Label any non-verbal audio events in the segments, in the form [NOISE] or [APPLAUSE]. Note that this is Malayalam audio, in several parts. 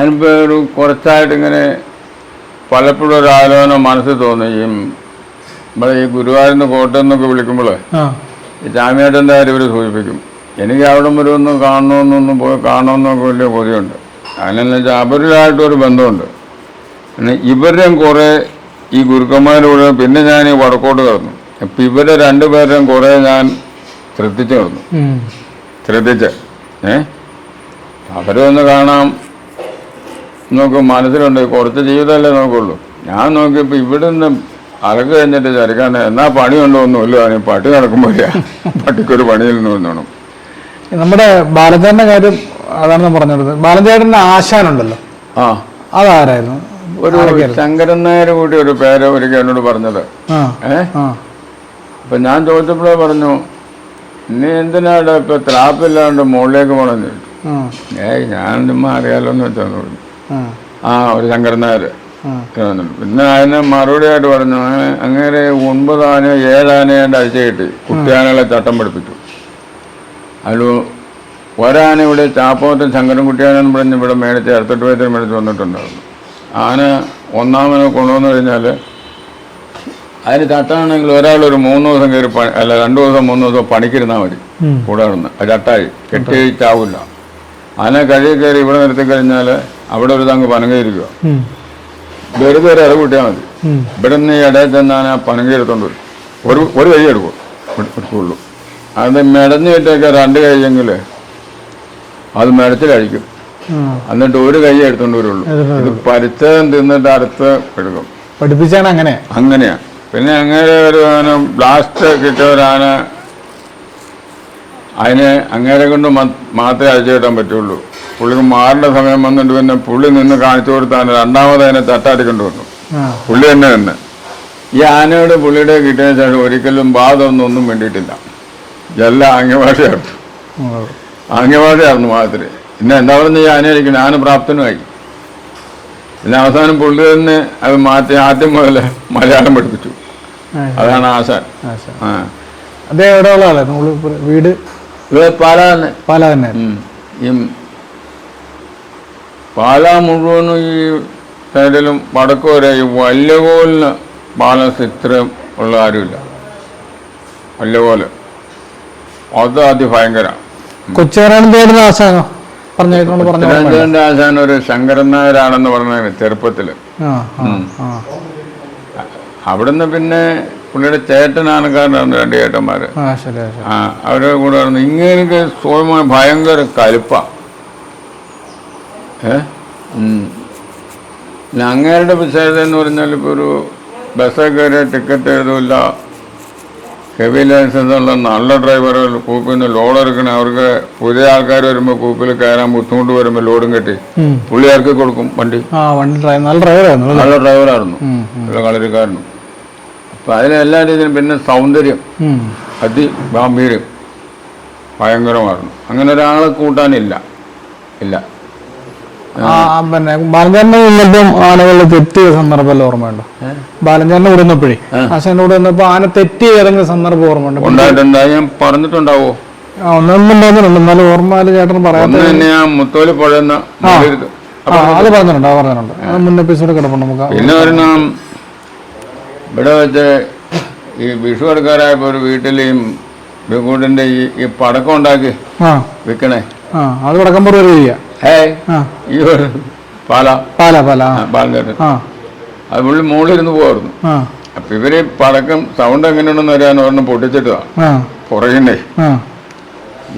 ഞാനിപ്പോൾ ഒരു കുറച്ചായിട്ട് ഇങ്ങനെ പലപ്പോഴും ഒരു ആലോചന മനസ്സിൽ തോന്നുകയും നമ്മളെ ഈ ഗുരുവായൂരിന്ന് കോട്ടയം എന്നൊക്കെ വിളിക്കുമ്പോൾ ഈ ചാമിയേട്ടന്റെ കാര്യം ഇവർ സൂചിപ്പിക്കും. എനിക്ക് അവിടെ വരെ ഒന്ന് കാണണമെന്നൊന്നും പോയി കാണണമെന്നൊക്കെ വലിയ കൊതിയുണ്ട് അതിനെന്ന് വെച്ചാൽ അവരുമായിട്ടൊരു ബന്ധമുണ്ട്. പിന്നെ ഇവരുടെയും കുറേ ഈ ഗുരുക്കന്മാരുടെ പിന്നെ ഞാൻ ഈ വടക്കോട്ട് കിടന്നു. അപ്പം ഇവരെ രണ്ടുപേരുടെയും കുറേ ഞാൻ ശ്രദ്ധിച്ചു കിടന്നു. ശ്രദ്ധിച്ച്. ഏ? അവരെ ഒന്ന് കാണാം. നോക്കും മനസ്സിലുണ്ട്. കുറച്ച് ജീവിതമല്ലേ നോക്കുള്ളൂ. ഞാൻ നോക്കിയപ്പോൾ ഇവിടെ നിന്ന് അലക്ക് കഴിഞ്ഞിട്ട് ചരക്കാൻ എന്നാ പണിയുണ്ടോ ഒന്നുമില്ല. അവന് പട്ടി നടക്കുമ്പോഴേ പട്ടിക്കൊരു പണിയിൽ നിന്ന് വന്നോണം നമ്മുടെ ബാലചേട്ടന്റെ കാര്യം അതാണ് ഞാൻ പറഞ്ഞത് ബാലചേട്ടന്റെ ആശാനുണ്ടല്ലോ. ആ. അതാരായിരുന്നു? ഒരു ശങ്കരൻ നായർ കൂടി ഒരു പേര് ഒരിക്കൽ എന്നോട് പറഞ്ഞത്. അപ്പൊ ഏ? ആ. അപ്പം ഞാൻ ചോദിച്ചപ്പോഴേ പറഞ്ഞു നീ എന്തിനാണ് ഇപ്പൊ ത്രാപ്പില്ലാണ്ട് മുകളിലേക്ക് പോണെന്ന് ചോദിച്ചു ഏയ് ഞാൻ ചുമ്മാ അറിയാലോ എന്ന് വെച്ചാൽ പറഞ്ഞു ആ. ഒരു ശങ്കരൻ നായർ പിന്നെ അതിന് മറുപടിയായിട്ട് പറഞ്ഞു അങ്ങനെ ഒൻപത് ആന ഏഴാനേന്റെ അഴിച്ചു കിട്ടി. കുട്ടിയാനകളെ ചട്ടം പഠിപ്പിച്ചു അതിൽ ഒരാന ഇവിടെ ചാപ്പോത്തും ശങ്കരൻ കുട്ടിയാനെന്ന് പറഞ്ഞ് ഇവിടെ മേടിച്ച് അടുത്തിട്ട് വയസ്സിൽ മേടിച്ച് വന്നിട്ടുണ്ടായിരുന്നു. ആന ഒന്നാമനെ കൊണ്ടുവന്നു കഴിഞ്ഞാൽ അതിന് ചട്ടാണെങ്കിൽ ഒരാൾ ഒരു മൂന്ന് ദിവസം കയറി പണി അല്ല രണ്ടു ദിവസം മൂന്ന് ദിവസം പണിക്കിരുന്നാൽ മതി. കൂടെ അത് ചട്ടായി. കെട്ടി ചാവില്ല ആന കഴിയിൽ കയറി ഇവിടെ നിർത്തി കഴിഞ്ഞാൽ അവിടെ ഒരു തങ്ങ് പനങ്കയിരിക്കുക. വെറുതെ ഒരു ഇറ കൂട്ടിയാൽ മതി. ഇവിടെ നിന്ന് ഈ ഇടയിൽ ചെന്നാൽ ആ പനങ്കി വരും. ഒരു ഒരു കൈ എടുക്കും. എടു- എടുക്കുള്ളൂ അത് മെടഞ്ഞു വിട്ടൊക്കെ രണ്ട് കൈയെങ്കിൽ അത് മെടച്ചിലഴിക്കും. എന്നിട്ട് ഒരു കൈ എടുത്തോണ്ട് വരുള്ളൂ. ഇത് പരിച്ചതം തിന്നിട്ട് അടുത്ത് എടുക്കും. പഠിപ്പിച്ചാണ് അങ്ങനെ? അങ്ങനെയാ. പിന്നെ അങ്ങനെ ഒരു ബ്ലാസ്റ്റ് കിട്ടിയവരാണ്. അതിനെ അങ്ങേരെ കൊണ്ട് മാത്രമേ അഴിച്ചു കിട്ടാൻ പറ്റുള്ളൂ. പുള്ളിക്ക് മാറേണ്ട സമയം വന്നിട്ട് പിന്നെ പുള്ളി നിന്ന് കാണിച്ചു കൊടുത്താണ് രണ്ടാമത് അതിനെ തട്ടാടിക്കൊണ്ട് വന്നു പുള്ളി തന്നെ തന്നെ ഈ ആനയുടെ പുള്ളിയുടെ കിട്ടിയ ശേഷം ഒരിക്കലും ബാധമൊന്നും ഒന്നും വേണ്ടിയിട്ടില്ല എല്ലാം ആംഗ്യഭാഷയായിരുന്നു ആംഗ്യഭാഷയായിരുന്നു മാത്രമേ പിന്നെ എന്താ പറയുന്നത് ഈ ആന ഇരിക്കുന്നത് ആന പ്രാപ്തനുമായി. പിന്നെ അവസാനം പുള്ളി തന്നെ അത് മാറ്റി ആദ്യം മുതൽ മലയാളം പഠിപ്പിച്ചു. അതാണ് ആശാൻ. ആ, അദ്ദേഹം എവിടെയുള്ള ആളായിരുന്നു വീട്? പാല തന്നെ. പാല തന്നെ. ഈ പാല മുഴുവനും ഈ സൈഡിലും വടക്ക് വരെ ഈ വല്യകോലിന് ബാലൻസ് ഇത്രയും ഉള്ള ആരുമില്ല വല്യകോൽ അത് അതിഭയങ്കര. ആശാനോ? പറഞ്ഞു ആശാൻ ഒരു ശങ്കരൻ നായരാണെന്ന് പറഞ്ഞ ചെറുപ്പത്തിൽ. അവിടുന്ന് പിന്നെ പുള്ളിയുടെ ചേട്ടനാണ് കാരണം രണ്ട് ചേട്ടന്മാര്. അവരുടെ കൂടെ ഇങ്ങനെയൊക്കെ ഇങ്ങനെ സ്വയമായ ഭയങ്കര കലുപ്പ ഏ ഉം. പിന്നെ അങ്ങേരുടെ വിശേഷത എന്ന് പറഞ്ഞാൽ ഇപ്പോൾ ഒരു ബസ്സൊക്കെ കയറിയ ടിക്കറ്റ് എഴുതില്ല ഹെവി ഉള്ള നല്ല ഡ്രൈവറുകൾ കൂപ്പിൽ നിന്ന് ലോഡ് എടുക്കണേ. അവർക്ക് പുതിയ ആൾക്കാർ വരുമ്പോൾ കൂപ്പിൽ കയറാൻ ബുദ്ധിമുട്ട് വരുമ്പോൾ ലോഡും കെട്ടി. പുള്ളി ഇറക്കി കൊടുക്കും വണ്ടി? നല്ല ഡ്രൈവറായിരുന്നു നല്ല ഡ്രൈവറായിരുന്നു നല്ല കളരിക്കാരനും അപ്പം അതിലെല്ലാ രീതിയിലും പിന്നെ സൗന്ദര്യം. അതിഗാംഭീര്യം അതി ഗാംഭീര്യം. ഭയങ്കരമായിരുന്നു. അങ്ങനെ ഒരാളെ കൂട്ടാനില്ല. ഇല്ല. പിന്നെ ബാലഞ്ചാറിന്റെ നിന്നപ്പം ആനകളിൽ തെറ്റിയ സന്ദർഭമല്ല ഓർമ്മയുണ്ടോ? ബാലഞ്ചാറിന്റെ കൂടെ നിന്നപ്പോഴേ. ആശാന്റെ കൂടെ വന്നപ്പോ ആന തെറ്റിയ ഇറങ്ങിയ സന്ദർഭം ഓർമ്മയുണ്ട്? ഞാൻ പറഞ്ഞിട്ടുണ്ടാവോ? എന്നാലും ഓർമ്മ ചേട്ടൻ പറയാത്ത ഒന്ന് തന്നെ ഞാൻ മുത്തോലി പുഴയുന്ന മുകളിലിരുത്ത്. ആ അത് പറഞ്ഞിട്ടുണ്ട് അത് പറഞ്ഞിട്ടുണ്ട്. അത് മുൻ എപ്പിസോഡ് കിടപ്പുണ്ട് നമുക്ക്. ആ- പിന്നെ ഒരെണ്ണം ഇവിടെ വെച്ച് ഈ വിഷു ഒരു വീട്ടിൽ ഈ ബിഗൂഡിന്റെ ഈ പടക്കം ഉണ്ടാക്കി ആ. വിൽക്കണേ ആ അത് പടക്കം ചെയ്യാം ഹേ പാല. പാല പാല അത് പുള്ളി മുകളിലിരുന്ന് പോകായിരുന്നു ആ. അപ്പൊ ഇവർ പടക്കം സൗണ്ട് എങ്ങനെയുണ്ടെന്ന് അറിയാൻ ഒരെണ്ണം പൊട്ടിച്ചിട്ടതാ. ആ. പുറകിണ്ടേ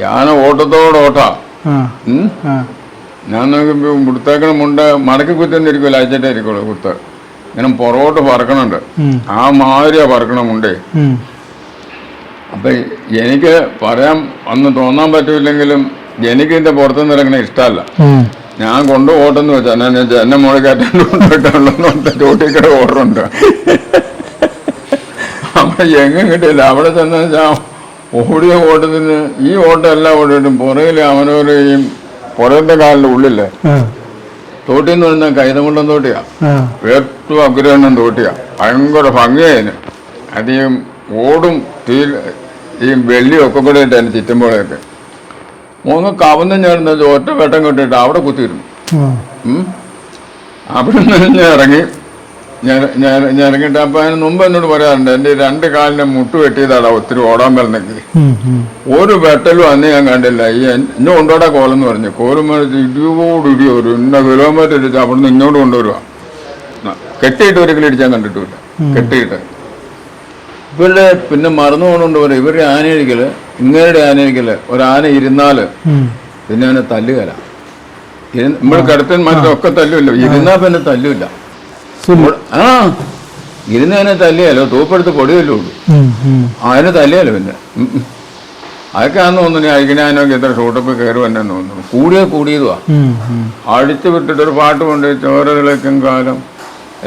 ഞാൻ ഓട്ടത്തോടോട്ടാ ഓട്ടാ. ഞാൻ നോക്കുമ്പോ മുടുത്തേക്കണ മുണ്ട മടക്കി കുത്തിന്നിരിക്കുമല്ലോ അയച്ചിട്ടേ ഇരിക്കുള്ളൂ കുത്ത. ഇങ്ങനെ പുറകോട്ട് പറക്കണുണ്ട്. ആ മാതിരിയാ പറക്കണം മുണ്ടേ. അപ്പൊ എനിക്ക് പറയാൻ അന്ന് തോന്നാൻ പറ്റൂലെങ്കിലും എനിക്ക് ഇതിന്റെ പുറത്തുനിന്ന് ഇറങ്ങണ ഇഷ്ടമല്ല. ഞാൻ കൊണ്ട് ഓട്ടെന്ന് വെച്ചാൽ എന്നെ മോളെ കയറ്റാണ്ട് ഓടുന്നുണ്ട് ഓർഡറുണ്ട് അപ്പൊ എങ്ങും കിട്ടിയില്ല. അവിടെ ചെന്ന് വെച്ചാൽ ഓടിയ ഓട്ടത്തിന് ഈ ഓട്ടം എല്ലാം ഓടിയിട്ടും പുറകിൽ അവനോരെയും ഈ പുറത്തെ കാലിന്റെ ഉള്ളില്ലേ. തോട്ടി എന്ന് പറഞ്ഞാൽ കൈതമുണ്ടം തോട്ടിയാ. വേറ്റു ഏറ്റവും അഗ്രഹണം തോട്ടിയാ. ഭയങ്കര ഭംഗിയായിരുന്നു അധികം ഓടും തീ ഈ വെള്ളിയൊക്കെ കൂടെ ഇട്ട് ചുറ്റുമ്പോഴൊക്കെ. മൂന്ന് കവന്ന് ചേർന്ന് ഒറ്റ വെട്ടം കെട്ടിട്ട് അവിടെ കുത്തിയിരുന്നു. അവിടെ നിന്ന് ഞാൻ ഇറങ്ങി. ഞാൻ ഞാൻ ഞാൻ ഇറങ്ങിയിട്ട് അപ്പം അതിന് മുമ്പ് എന്നോട് പറയാറുണ്ട് എന്റെ രണ്ട് കാലിനെ മുട്ട് വെട്ടിയതാണ് ഒത്തിരി ഓടാൻ ഉം. ഒരു വെട്ടലും അന്ന് ഞാൻ കണ്ടില്ല. ഈ എന്നെ കൊണ്ടോടാ കോലെന്ന് പറഞ്ഞു. കോലും ഇടിയോ ഒരു ഇന്ന കിലോമീറ്റർ ഇടിച്ച് അവിടുന്ന് ഇങ്ങോട്ട് കൊണ്ടുവരുക കെട്ടിയിട്ട് ഒരിക്കലും ഇടിച്ചാൽ കണ്ടിട്ടില്ല കെട്ടിയിട്ട്. ഇവരുടെ പിന്നെ മറന്നു പോകണോണ്ട് പറയും. ഇവരുടെ ആനയിരിക്കൽ ഇങ്ങനെ ആനയിരിക്കൽ ഒരാന ഇരുന്നാൽ. പിന്നെ അവനെ തല്ലുകല. നമ്മൾ കടത്തൻ മറ്റൊക്കെ തല്ലുമല്ലോ ഇരുന്നാ പിന്നെ തല്ലുമില്ല ആ ആ ഇരുന്നതിനെ തല്ലിയാലോ? തൂപ്പെടുത്ത് പൊടിയല്ലോ ഉള്ളൂ. അതിന് തല്ലിയാലോ പിന്നെ. അതൊക്കെ ആന്ന് തോന്നുന്നു അയക്കനാനൊക്കെ എത്ര ഷൂട്ടപ്പ് കയറി വന്നെന്ന് തോന്നുന്നു. കൂടിയ കൂടിയതുവാ. അടിച്ചു വിട്ടിട്ട് ഒരു പാട്ടുമുണ്ട് ചോരതിളക്കും കാലം.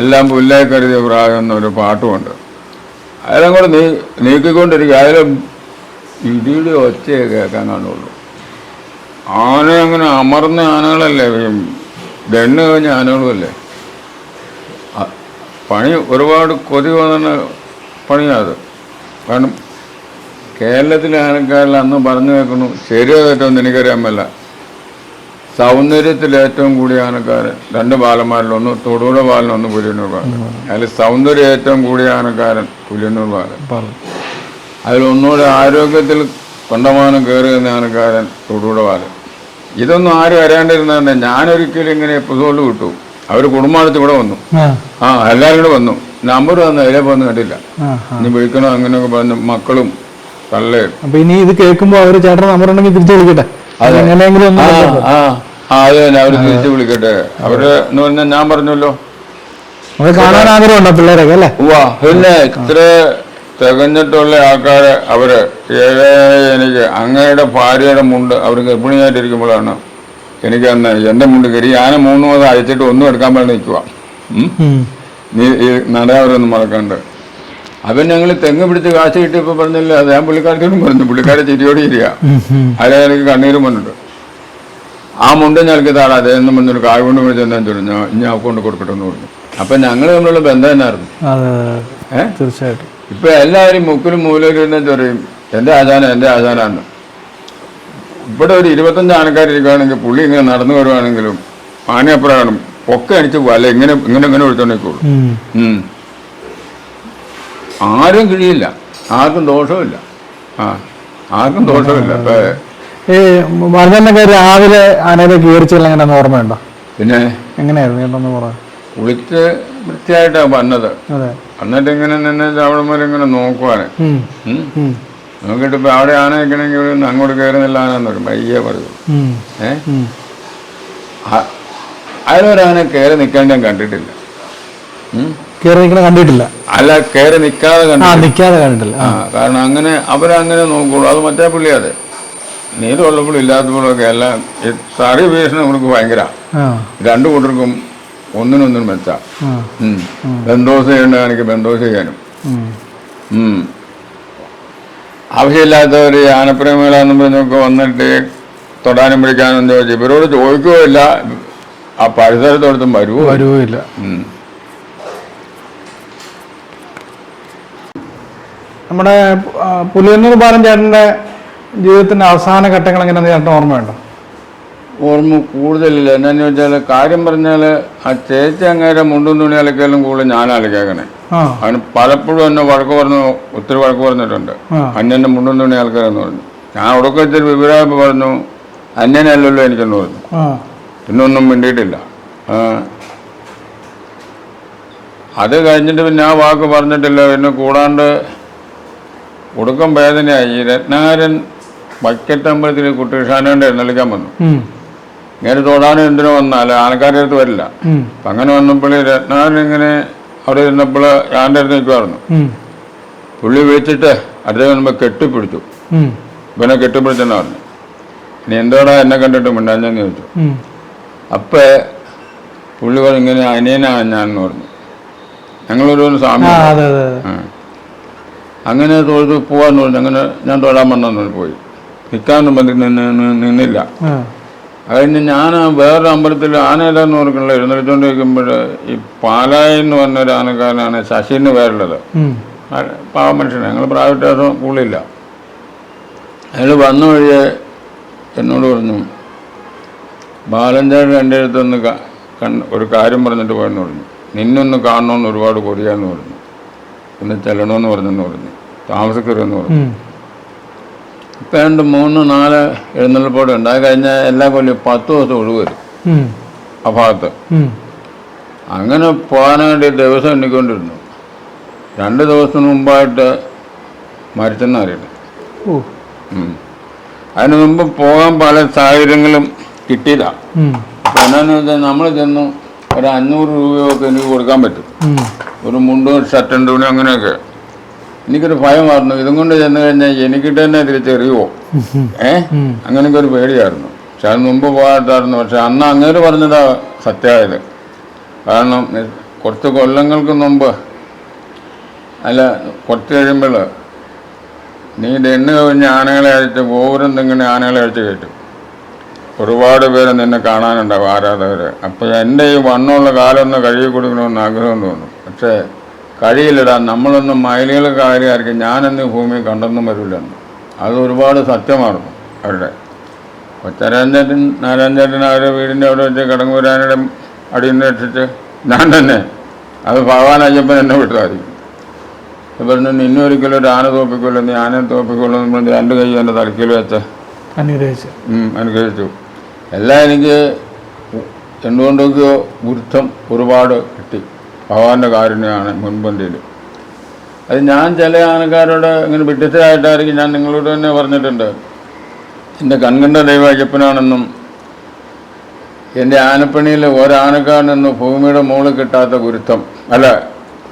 എല്ലാം പുല്ലായി കരുതിയ പ്രായം എന്നൊരു പാട്ടുമുണ്ട്. അതെല്ലാം കൂടെ നീ നീക്കിക്കൊണ്ടിരിക്കുക അതിലും ഇടിയുടെ ഒച്ചയെ കേൾക്കാൻ കാണുള്ളൂ. ആന അങ്ങനെ അമർന്ന ആനകളല്ലേ? ദണ്ണ് കഴിഞ്ഞ ആനകളുമല്ലേ? പണി ഒരുപാട് കൊതി വന്ന പണിയാത് കാരണം കേരളത്തിലെ ആനക്കാരിൽ അന്ന് പറഞ്ഞു കേൾക്കുന്നു ശരിയോ തെറ്റോ എന്ന് എനിക്കറിയാൻ മേല. സൗന്ദര്യത്തിൽ ഏറ്റവും കൂടിയ ആനക്കാരൻ രണ്ട് ബാലന്മാരിലൊന്ന് തൊടുപുഴ ബാലൻ ഒന്ന് പുലിയന്നൂർ ബാലൻ. അതിൽ സൗന്ദര്യം ഏറ്റവും കൂടിയ ആനക്കാരൻ പുലിയന്നൂർ ബാലൻ. അതിലൊന്നുകൂടെ ആരോഗ്യത്തിൽ കൊണ്ടമാനം കയറി നിന്ന ആനക്കാരൻ തൊടുപുഴ ബാലൻ. ഇതൊന്നും ആരും അറിയാണ്ടിരുന്നെ ഞാനൊരിക്കലും ഇങ്ങനെ എപ്പിസോഡ് വിട്ടു. അവർ കുടുംബാണത്തിൽ ഇവിടെ വന്നു. ആ, എല്ലാവരും കൂടെ വന്നു. നമ്പർ വന്നു അതിലെ പോന്ന് കണ്ടില്ല. ഇനി വിളിക്കണോ അങ്ങനെയൊക്കെ പറഞ്ഞു മക്കളും തള്ളയും. അപ്പൊ ഇനി ഇത് കേൾക്കുമ്പോ അവർ ചേട്ടൻ നമ്പർ ഉണ്ടെങ്കിൽ തിരിച്ചു വിളിക്കട്ടെ. എങ്ങനെയെങ്കിലും ഒന്ന് ആ ആ ആ, അത് തന്നെ അവർ തിരിച്ചു വിളിക്കട്ടെ. അവർ എന്ന് പറഞ്ഞാൽ ഞാൻ പറഞ്ഞല്ലോ. അത് കാണാൻ ആഗ്രഹമുണ്ടോ പിള്ളേരൊക്കെ അല്ലേ? ഉവാ പിന്നെ ഇത്ര തികഞ്ഞിട്ടുള്ള ആൾക്കാരെ അവർ. ഏഴേ എനിക്ക് അങ്ങയുടെ ഭാര്യയുടെ മുണ്ട് അവർ ഗർഭിണിയായിട്ടിരിക്കുമ്പോഴാണ് എനിക്ക് അന്ന് എന്റെ മുണ്ട് കയറി ഞാൻ മൂന്ന് മാസം അയച്ചിട്ട് ഒന്നും എടുക്കാൻ വേണ്ടി നിൽക്കുക നീ ഈ മറക്കണ്ട്. അവൻ ഞങ്ങൾ തെങ്ങ് പിടിച്ച് കാശ് കിട്ടിയപ്പോൾ പറഞ്ഞില്ല അത് ഞാൻ പുള്ളിക്കാരത്തോടും പറഞ്ഞു. പുള്ളിക്കാരെ ചിരിയോട് ചിരിയാ. അയാൾ. എനിക്ക് കണ്ണീരും വന്നിട്ട്. ആ മുണ്ട് ഞങ്ങൾക്ക് താടാ അദ്ദേഹം പറഞ്ഞൊരു കായ് കൊണ്ട് വിളിച്ച് എന്താ ഇനി ഞാൻ കൊണ്ട് കൊടുക്കട്ടെ എന്ന് പറഞ്ഞു. അപ്പം ഞങ്ങൾ തമ്മിലുള്ള ബന്ധം തന്നെയായിരുന്നു അതെ അതെ, ഏ? തീർച്ചയായിട്ടും. ഇപ്പൊ എല്ലാവരും മുക്കിലും മൂലയിലും ഇരുന്ന് ചൊറിയും എന്റെ ആചാരം എന്റെ ആചാരമാണ് ഇവിടെ ഒരു ഇരുപത്തഞ്ച് ആനക്കാരിരിക്കുകയാണെങ്കിൽ പുള്ളി ഇങ്ങനെ നടന്നു വരുവാണെങ്കിലും ആനയപ്പുറം ഒക്കെ അടിച്ച് വല ഇങ്ങനെ ഇങ്ങനെ ഇങ്ങനെ. ഉം. ആരും കിഴിയില്ല. ആർക്കും ദോഷമില്ല ആ ആർക്കും ദോഷമില്ല ഈ മറുതന്നൊക്കെ രാവിലെ ആനയുടെ കീറിച്ചില്ല എങ്ങനെ ഓർമ്മയുണ്ടോ? പിന്നെ? എങ്ങനെയായിരുന്നു പറയാം പറ. കുളിച്ച് വൃത്തിയായിട്ടാണ് വന്നത്. എന്നിട്ട് ഇങ്ങനെ നിന്നെ അവിടെ ഇങ്ങനെ നോക്കുവാണ്. നോക്കിയിട്ട് ഇപ്പൊ അവിടെ ആന അങ്ങോട്ട് കയറുന്നില്ല ആനന്ന് പറയും. പയ്യെ പറഞ്ഞു ഏഹ് അതിലൊരാനെ കയറി നിൽക്കാൻ ഞാൻ കണ്ടിട്ടില്ല. കയറി നിൽക്കണ കണ്ടിട്ടില്ല. അല്ല കയറി നിൽക്കാതെ ആ നിൽക്കാതെ കണ്ടിട്ടില്ല. ആ. കാരണം അങ്ങനെ അവരങ്ങനെ നോക്കുള്ളൂ. അത് മറ്റേ പുള്ളി അതെ. നീരുള്ളപ്പോഴും ഇല്ലാത്ത ഒക്കെ എല്ലാം ഈ തറി വീക്ഷണം നമുക്ക് ഭയങ്കര. ആ. രണ്ടു കൂട്ടർക്കും ഒന്നിനൊന്നിനും മെച്ച. ആ. ബന്ധോസ് ചെയ്യേണ്ട എനിക്ക് ബെന്തോസ് ചെയ്യാനും. ഉം. ഉം. ആവശ്യമില്ലാത്തവർ പറഞ്ഞൊക്കെ വന്നിട്ട് തൊടാനും പിടിക്കാനും ചോദിച്ചു ഇവരോട് ചോദിക്കുകയില്ല. ആ പരിസരത്തോടത്തും വരുവോ വരുവില്ല ഉം. നമ്മുടെ പുലിയന്നൂർ ബാലൻ ചേട്ടന്റെ ജീവിതത്തിന്റെ അവസാന ഘട്ടങ്ങൾ എങ്ങനെയാണെന്ന് ചേട്ടൻ ഓർമ്മയുണ്ടോ? ഓർമ്മ കൂടുതലില്ല. എന്നാന്ന് വെച്ചാൽ കാര്യം പറഞ്ഞാൽ ആ ചേച്ചി അങ്ങേരെ മുണ്ടും തുണി അലക്കാലും കൂടുതൽ ഞാൻ അലക്കേക്കണേ അവന് പലപ്പോഴും എന്നെ വഴക്ക് പറഞ്ഞു ഒത്തിരി വഴക്ക് പറഞ്ഞിട്ടുണ്ട്. ആ. അന്യന്റെ മുണ്ടും തുണി അലക്കാരെന്ന് പറഞ്ഞു. ഞാൻ അവിടെ വെച്ചൊരു വിവരം പറഞ്ഞു അന്യനല്ലല്ലോ എനിക്കെന്ന് പറഞ്ഞു. ആ. പിന്നെ ഒന്നും മിണ്ടിയിട്ടില്ല അത് കഴിഞ്ഞിട്ട് പിന്നെ ആ വാക്ക് പറഞ്ഞിട്ടില്ല. പിന്നെ കൂടാണ്ട് ഒടുക്കം വേദനയായി ഈ രത്നാകരൻ വൈക്കത്തമ്പലത്തിൽ കുട്ടിഷാനേണ്ട എഴുന്നള്ളിക്കാൻ വന്നു. ഇങ്ങനെ തോടാനും എന്തിനു വന്നാൽ ആൾക്കാരുടെ അടുത്ത് വരില്ല. അങ്ങനെ വന്നപ്പോൾ രത്നാകരൻ ഇങ്ങനെ അവിടെ ഇരുന്നപ്പോൾ ഞാന്റെ അടുത്ത് നിൽക്കുമായിരുന്നു പുള്ളി വിളിച്ചിട്ട് അദ്ദേഹം കെട്ടിപ്പിടിച്ചു. പിന്നെ ഇവനെ കെട്ടിപ്പിടിച്ചെന്നാ പറഞ്ഞു. നീ എന്തോടാ എന്നെ കണ്ടിട്ട് മിണ്ടാഞ്ഞെന്ന് ചോദിച്ചു. അപ്പേ പുള്ളി പറഞ്ഞു ഇങ്ങനെ അനിയനാണ് ഞാൻ എന്ന് പറഞ്ഞു. ഞങ്ങളൊരു സ്വാമി. അങ്ങനെ തൊഴുത് പോവാന്ന് പറഞ്ഞു അങ്ങനെ ഞാൻ തൊഴാൻ പറഞ്ഞു പോയി. നിൽക്കാനും നിന്നില്ല. ആ. അത് കഴിഞ്ഞ് ഞാൻ വേറൊരു അമ്പലത്തിൽ ആനയില്ലെന്ന് ഓർക്കണില്ല എഴുന്നള്ളിച്ചുകൊണ്ടിരിക്കുമ്പോൾ ഈ പാലായി എന്ന് പറഞ്ഞ ഒരു ആനക്കാരനാണ് ശശിന് പേരുള്ളത് പാവ മനുഷ്യനാണ്. ഞങ്ങൾ പ്രായവ്യത്യാസം കൂടുതലില്ല. അയാൾ വന്ന വഴിയെ എന്നോട് പറഞ്ഞു ബാലഞ്ചേട്ടൻ എന്റെ അടുത്തൊന്ന് ഒരു കാര്യം പറഞ്ഞിട്ട് പോയെന്ന് പറഞ്ഞു. നിന്നൊന്ന് കാണണമെന്ന് ഒരുപാട് കൊതിയാന്ന് പറഞ്ഞു. ഒന്ന് ചെല്ലണമെന്ന് പറഞ്ഞെന്ന് പറഞ്ഞു. താമസിക്കരുതെന്ന് പറഞ്ഞു. ഇപ്പൊ രണ്ട് മൂന്ന് നാല് എഴുന്നള്ളപ്പോടെ ഉണ്ട്. അത് കഴിഞ്ഞാൽ എല്ലാ കൊല്ലം പത്ത് ദിവസം ഒഴിവ് വരും. ആ ഭാഗത്ത്. അങ്ങനെ പോകാൻ വേണ്ടി ദിവസം എണ്ണിക്കൊണ്ടിരുന്നു. രണ്ട് ദിവസത്തിന് മുമ്പായിട്ട് മരിച്ചെന്ന് അറിയണം ഓ. അതിന് മുമ്പ് പോകാൻ പല സാഹചര്യങ്ങളും കിട്ടിയില്ല. എന്നാന്ന് വെച്ചാൽ നമ്മൾ ചെന്നു ഒരു അഞ്ഞൂറ് രൂപയൊക്കെ എനിക്ക് കൊടുക്കാൻ പറ്റും. ഒരു മുണ്ടും ഷർട്ടും തുണി അങ്ങനെയൊക്കെ. എനിക്കൊരു ഭയമായിരുന്നു ഇതും കൊണ്ട് ചെന്ന് കഴിഞ്ഞാൽ എനിക്കിട്ട് തന്നെ തിരിച്ചെറിയുമോ. ഏ? അങ്ങനെയൊക്കെ ഒരു പേടിയായിരുന്നു. പക്ഷെ അത് മുമ്പ് പോകാത്തായിരുന്നു പക്ഷെ അന്ന് അങ്ങേര് പറഞ്ഞതാ സത്യമായത്. കാരണം കുറച്ച് കൊല്ലങ്ങൾക്ക് മുമ്പ് അല്ല കുറച്ച് കഴിയുമ്പോൾ നീ എണ്ണ കഴിഞ്ഞ് ആനകളെ അഴിച്ച് ഗോപുരം തിങ്ങനെ ആനകളെ അഴിച്ച് കയറ്റും. ഒരുപാട് പേര് നിന്നെ കാണാനുണ്ടാവും ആരാധകർ അപ്പോൾ എന്റെ ഈ വണ്ണമുള്ള കാലം ഒന്ന് കഴുകി കൊടുക്കണമെന്ന് ആഗ്രഹം തോന്നും. പക്ഷേ കഴിയില്ലടാ നമ്മളൊന്നും മൈലുകൾ കാര്യമായിരിക്കും ഞാനെന്ന് ഭൂമി കണ്ടെന്നും വരില്ലെന്ന് അത് ഒരുപാട് സത്യമായിരുന്നു അവരുടെ. കൊച്ചരാഞ്ചേട്ടൻ നാരായണചേട്ടൻ അവരുടെ വീടിന്റെ അവിടെ വെച്ച് കടങ്ങൂരാനയുടെ അടിയിൽ രക്ഷിച്ച് ഞാൻ തന്നെ. അത് ഭഗവാൻ അയ്യപ്പൻ എന്നെ വിട്ടതായിരിക്കും. പറഞ്ഞു നിന്നെ ഒരിക്കലും ഒരു ആന തോപ്പിക്കുമല്ലോ നീ ആനയെ തോപ്പിക്കുമല്ലോ എന്ന് പറഞ്ഞ് രണ്ട് കൈ എന്റെ തലക്കിൽ വെച്ച് അനുഗ്രഹിച്ചു. അനുഗ്രഹിച്ചു. എല്ലാം എനിക്ക് എന്തുകൊണ്ടൊക്കെയോ ഗുരുത്വം ഒരുപാട് ഭഗവാന്റെ കാരുണ്യമാണ് മുൻപന്തിയിൽ. അത് ഞാൻ ചില ആനക്കാരോട് ഇങ്ങനെ വിട്ടിട്ടായിട്ടായിരിക്കും ഞാൻ നിങ്ങളോട് തന്നെ പറഞ്ഞിട്ടുണ്ട്. എന്റെ കൺകണ്ട ദൈവം എന്റെ ആനപ്പണിയിൽ ഒരാനക്കാരനൊന്നും ഭൂമിയുടെ മുകളിൽ കിട്ടാത്ത ഗുരുത്വം. അല്ല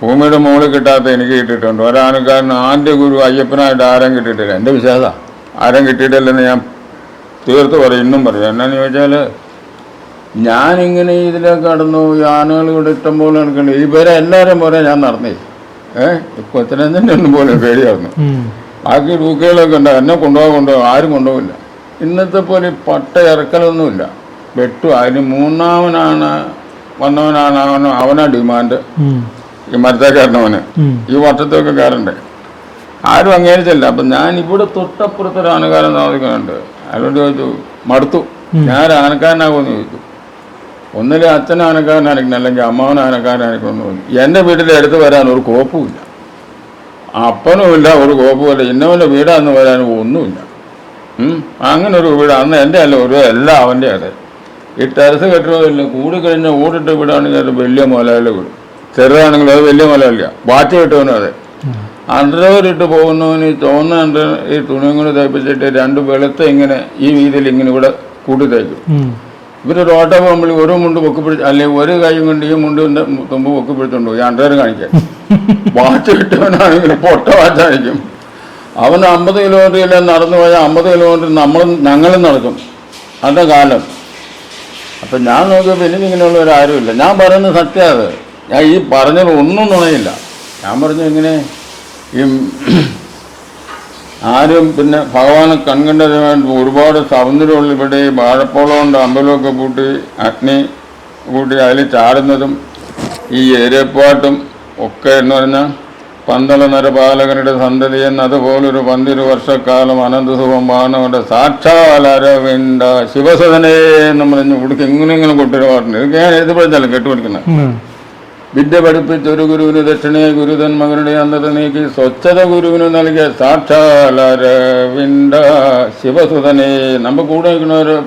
ഭൂമിയുടെ മുകളിൽ കിട്ടാത്ത എനിക്ക് കിട്ടിയിട്ടുണ്ട്. ഒരാനക്കാരന് ആന്റെ ഗുരു അയ്യപ്പനായിട്ട് ആരും കിട്ടിയിട്ടില്ല. എന്റെ വിശ്വാസമാണ് ആരും കിട്ടിയിട്ടില്ലെന്ന് ഞാൻ തീർത്ത് പറയും ഇന്നും പറയും. എന്നാന്ന് ചോദിച്ചാൽ ഞാനിങ്ങനെ ഇതിലേക്ക് കടന്നു ആനകൾ ഇവിടെ ഇഷ്ടം പോലെ നടക്കണ്ടേ. ഇവരെ എല്ലാവരും പോലെ ഞാൻ നടന്നേ. ഏഹ് കൊച്ചനഞ്ചന്റെ ഒന്നും പോലെ പേടിയായിരുന്നു ആക്കി ബാക്കി രൂക്കകളൊക്കെ ഉണ്ട്. എന്നെ കൊണ്ടുപോകാൻ കൊണ്ടുപോകും ആരും കൊണ്ടുപോകില്ല. ഇന്നത്തെ പോലെ പട്ട ഇറക്കലൊന്നുമില്ല. വെട്ടു. അതിന് മൂന്നാമനാണ് വന്നവനാണ് അവനോ അവനാ ഡിമാൻഡ്. ഈ മരത്തേക്കാരനവന്. ഉം. ഈ വർഷത്തൊക്കെ കയറണ്ടേ ആരും അംഗീകരിച്ചില്ല അപ്പം ഞാൻ ഇവിടെ തൊട്ടപ്പുറത്തൊരു ആനക്കാരൻ താമസിക്കുന്നുണ്ട്. അയാളോട് ചോദിച്ചു മടുത്തു? ഞാൻ ആനക്കാരനാകുമെന്ന് ചോദിച്ചു. ഒന്നിലെ അച്ഛൻ ആനക്കാരനായിരിക്കണം അല്ലെങ്കിൽ അമ്മാവൻ ആനക്കാരനായിരിക്കണം എന്റെ വീട്ടിലെ അടുത്ത് വരാൻ ഒരു കോപ്പുമില്ല. അപ്പനുമില്ല ഒരു കോപ്പുമില്ല. ഇന്നവന്റെ വീടാന്ന് വരാൻ ഒന്നുമില്ല. അങ്ങനെ ഒരു വീട്. അന്ന് എന്റെ അല്ല ഒരു എല്ലാം അവന്റെ അതെ. ഈ ടെറസ് കെട്ടുന്നതില്ല കൂടി കഴിഞ്ഞ ഓടിട്ട് വീടാണെങ്കിൽ വലിയ മുലയിലെ വീട്. ചെറുതാണെങ്കിൽ അത് വലിയ മുലയില്ല വാച്ച് കിട്ടുവനും അതെ. അണ്ടർവെയർ ഇട്ട് പോകുന്നവന് ചുവന്ന അണ്ടർ ഈ തുണിയും കൂടി തയ്പ്പിച്ചിട്ട് രണ്ട് വെളുത്ത ഇങ്ങനെ ഈ രീതിയിൽ ഇങ്ങനെ ഇവിടെ കൂട്ടി തയ്ക്കും. ഉം. ഇവർ റോട്ട പോകുമ്പോൾ ഒരു മുണ്ട് പൊക്കിപ്പിടിച്ച് അല്ലെങ്കിൽ ഒരു കൈ കൊണ്ട് ഈ മുണ്ടിന്റെ തുമ്പ് പൊക്കി പിടിച്ചോണ്ട് പോയി അണ്ടർ കാണിക്കാൻ [LAUGHS] വാച്ച് കിട്ടവനാണെങ്കിൽ പൊട്ട വാച്ചായിരിക്കും. അവൻ അമ്പത് കിലോമീറ്റർ നടന്നു പോയാൽ അമ്പത് കിലോമീറ്റർ നമ്മളും ഞങ്ങളും നടക്കും. അതെ കാലം. അപ്പം ഞാൻ നോക്കിയപ്പോൾ എനിക്കിങ്ങനെയുള്ള ഇല്ല ഞാൻ പറയുന്നത് സത്യം അത്. ഞാൻ ഈ പറഞ്ഞത് ഒന്നും നുണയില്ല. ഞാൻ പറഞ്ഞു ഇങ്ങനെ ഈ ആരും പിന്നെ ഭഗവാനെ കൺകണ്ടതിന് വേണ്ടി ഒരുപാട് സൗന്ദര്യമുള്ള ഇവിടെ വാഴപ്പോളം കൊണ്ട് അമ്പലമൊക്കെ കൂട്ടി അഗ്നി കൂട്ടി അതിൽ ചാടുന്നതും ഈ ഏരിയപ്പാട്ടും ഒക്കെ എന്ന് പറഞ്ഞാൽ പന്തള നരപാലകരുടെ സന്തതി എന്ന് അതുപോലൊരു പന്തിരു വർഷക്കാലം അനന്തസുഖം വാണവന്റെ സാക്ഷാലരവിണ്ട ശിവസദനേ എന്ന് പറഞ്ഞ് കൊടുക്കും ഇങ്ങനെ കൊട്ടൊരു പാട്ടുണ്ട് ഇത് ഞാൻ എഴുതി പഠിച്ചാലും കേട്ടുപഠിക്കുന്നത് ഉം. വിദ്യ പഠിപ്പിച്ച ഒരു ഗുരുവിന് ദക്ഷിണയെ ഗുരുതൻ മകനുടെ അന്തത നീക്കി സ്വച്ഛത ഗുരുവിന് നൽകിയ സാക്ഷാലരവിന്ദ ശിവസുതനെ നമ്മ കൂടെ നിൽക്കുന്നവര്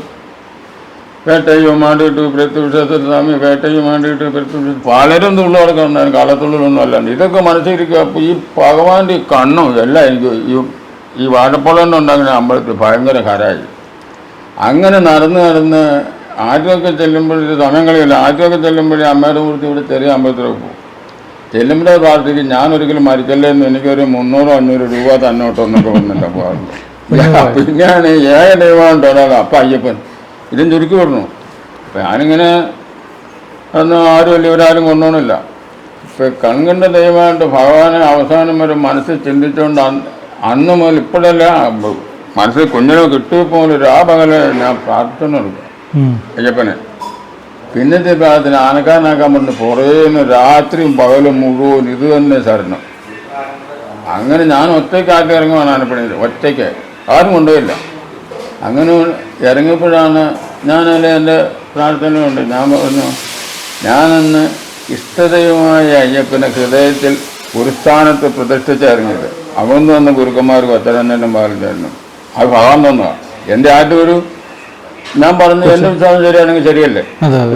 വേട്ടയും ആണ്ടിട്ട് പ്രത്യുഷത്തിൽ സ്വാമി വേട്ടയും ആണ്ടിട്ട് പ്രത്യുഷ പലരും തുള്ളു ഉണ്ടായിരുന്നു കാലത്തുള്ളിലൊന്നും അല്ലാണ്ട് ഇതൊക്കെ മനസ്സിലിരിക്കുക. അപ്പോൾ ഈ ഭഗവാന്റെ കണ്ണും എല്ലാം എനിക്ക് ഈ ഈ ഉണ്ടാകുന്ന അമ്പലത്തിൽ ഭയങ്കര ഹരായി അങ്ങനെ നടന്ന് നടന്ന് ആദ്യമൊക്കെ ചെല്ലുമ്പോൾ സമയങ്ങളില്ല ആദ്യമൊക്കെ ചെല്ലുമ്പോഴേ അമ്മയുടെ കൂടി ഇവിടെ ചെറിയ അമ്പലത്തിലേക്ക് പോകും. ചെല്ലുമ്പോഴേ പ്രാർത്ഥിക്കും ഞാൻ ഒരിക്കലും മരിച്ചല്ലേ എന്ന് എനിക്കൊരു മുന്നൂറോ അഞ്ഞൂറ് രൂപ തന്നോട്ടോ എന്നൊക്കെ വന്നിട്ട് പോകാറുണ്ട് പിന്നെയാണ് ഏക ദൈവം ഒരാൾ അപ്പം അയ്യപ്പൻ ഇതും ചുരുക്കി വിടണു അപ്പം ഞാനിങ്ങനെ അന്ന് ആരും വലിയവരാരും കൊണ്ടുപോകണില്ല ഇപ്പം കൺകണ്ട ദൈവമായിട്ട് ഭഗവാനെ അവസാനം ഒരു മനസ്സിൽ ചിന്തിച്ചുകൊണ്ട് അന്ന് അന്ന് മുതൽ ഇപ്പോഴല്ല മനസ്സിൽ കുഞ്ഞിനെ കിട്ടിയപ്പോൾ രാപകലെ ഞാൻ പ്രാർത്ഥന എടുക്കും. അയ്യപ്പനെ. പിന്നത്തെ പ്രാർത്ഥന ആനക്കാനാക്കാൻ പറഞ്ഞു പുറേന്ന് രാത്രിയും പകലും മുഴുവൻ ഇത് തന്നെ സരണം അങ്ങനെ ഞാൻ ഒറ്റയ്ക്ക് ആക്കി ഇറങ്ങുവാണ് ആനപ്പണിയിൽ. ഒറ്റയ്ക്ക്. ആരും കൊണ്ടുപോയില്ല. അങ്ങനെ ഇറങ്ങിയപ്പോഴാണ് ഞാനല്ലേ എന്റെ പ്രാർത്ഥനയുണ്ട് ഞാൻ പറഞ്ഞു ഞാനന്ന് ഇഷ്ടദൈവമായ അയ്യപ്പനെ ഹൃദയത്തിൽ ഒരു സ്ഥാനത്ത് പ്രതിഷ്ഠിച്ചറിഞ്ഞത് അവന്ന് വന്ന ഒറ്റ തന്നെ പാലിച്ചായിരുന്നു അത് ഭഗവാൻ തന്നതാണ് എന്റെ ഒരു ഞാൻ പറഞ്ഞു എന്റെ ഉത്സാഹം ശരിയാണെങ്കിൽ ശരിയല്ലേ?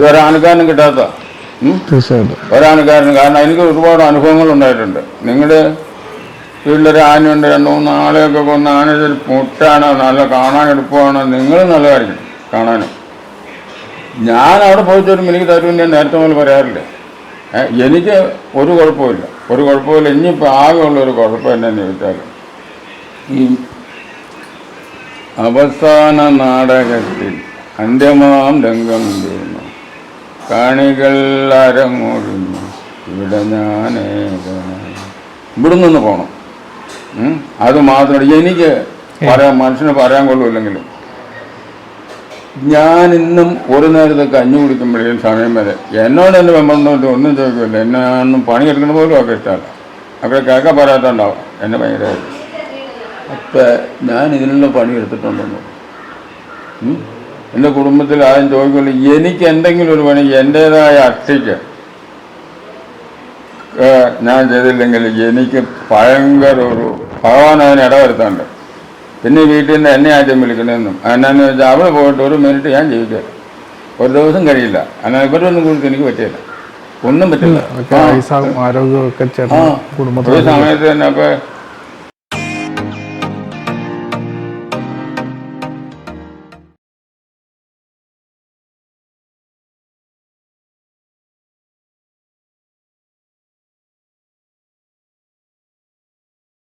ഒരനുകാരനും കിട്ടാത്ത ഒരനുകാരനും തീർച്ചയായിട്ടും. കാരണം എനിക്ക് ഒരുപാട് അനുഭവങ്ങൾ ഉണ്ടായിട്ടുണ്ട്. നിങ്ങളുടെ വീട്ടിലൊരു ആനയുണ്ട് രണ്ട് മൂന്ന് ആളെയൊക്കെ കൊന്ന ആന ഒരു മുട്ടാണ് നല്ല കാണാൻ എളുപ്പമാണ്. നിങ്ങൾ നല്ല കാര്യം കാണാനും. ഞാൻ അവിടെ പോയിട്ട് വരുമ്പോൾ എനിക്ക് തരും ഞാൻ നേരത്തെ മുതൽ പറയാറില്ല. എനിക്ക് ഒരു കുഴപ്പമില്ല ഒരു കുഴപ്പമില്ല ഇനിയിപ്പോൾ ആകെയുള്ള ഒരു കുഴപ്പം എന്നെ ചോദിച്ചാൽ ഈ അവസാന നാടകത്തിൽ അന്ത്യമാം രംഗം തീർന്നു കാണികൾ അരങ്ങൊഴിഞ്ഞു. ഇവിടെ ഞാൻ ഇവിടെ നിന്ന് പോകണം? അത് മാത്രമല്ല എനിക്ക് പറയാൻ മനുഷ്യന് പറയാൻ കൊള്ളൂല്ലെങ്കിലും. ഞാൻ ഇന്നും ഒരു നേരത്തെ കഞ്ഞി കുടിക്കുമ്പോഴേക്കും സമയം വരെ എന്നോട് എന്റെ മെമ്പറിനോട് ഒന്നും ചോദിക്കില്ല. എന്നെ ഒന്നും പണിയെടുക്കുന്ന പോലും ഒക്കെ ഇഷ്ടമല്ല. അവരെ കേൾക്കാൻ പറയാത്തുണ്ടാവും. എന്നെ ഭയങ്കര അപ്പം ഞാൻ ഇതിനുള്ള പണി എടുത്തിട്ടുണ്ടെന്ന്. ഉം? എന്റെ കുടുംബത്തിൽ ആദ്യം ചോദിക്കുള്ളൂ എനിക്ക് എന്തെങ്കിലും ഒരു പണി എന്റേതായ അക്ഷയ്ക്ക് ഞാൻ ചെയ്തില്ലെങ്കിൽ എനിക്ക് ഭയങ്കര ഒരു ഭഗവാൻ അതിന് ഇടവരുത്താണ്ട് പിന്നെ വീട്ടിൽ നിന്ന് എന്നെ ആദ്യം വിളിക്കണമെന്നും എന്നാന്ന് വെച്ചാൽ അവിടെ പോയിട്ട് ഒരു മിനിറ്റ് ഞാൻ ജീവിക്കാം ഒരു ദിവസം കഴിയില്ല. എന്നാൽ ഇവരൊന്നും കൂടി എനിക്ക് പറ്റില്ല ഒന്നും പറ്റില്ല. ആ. സമയത്ത് തന്നെ അപ്പോൾ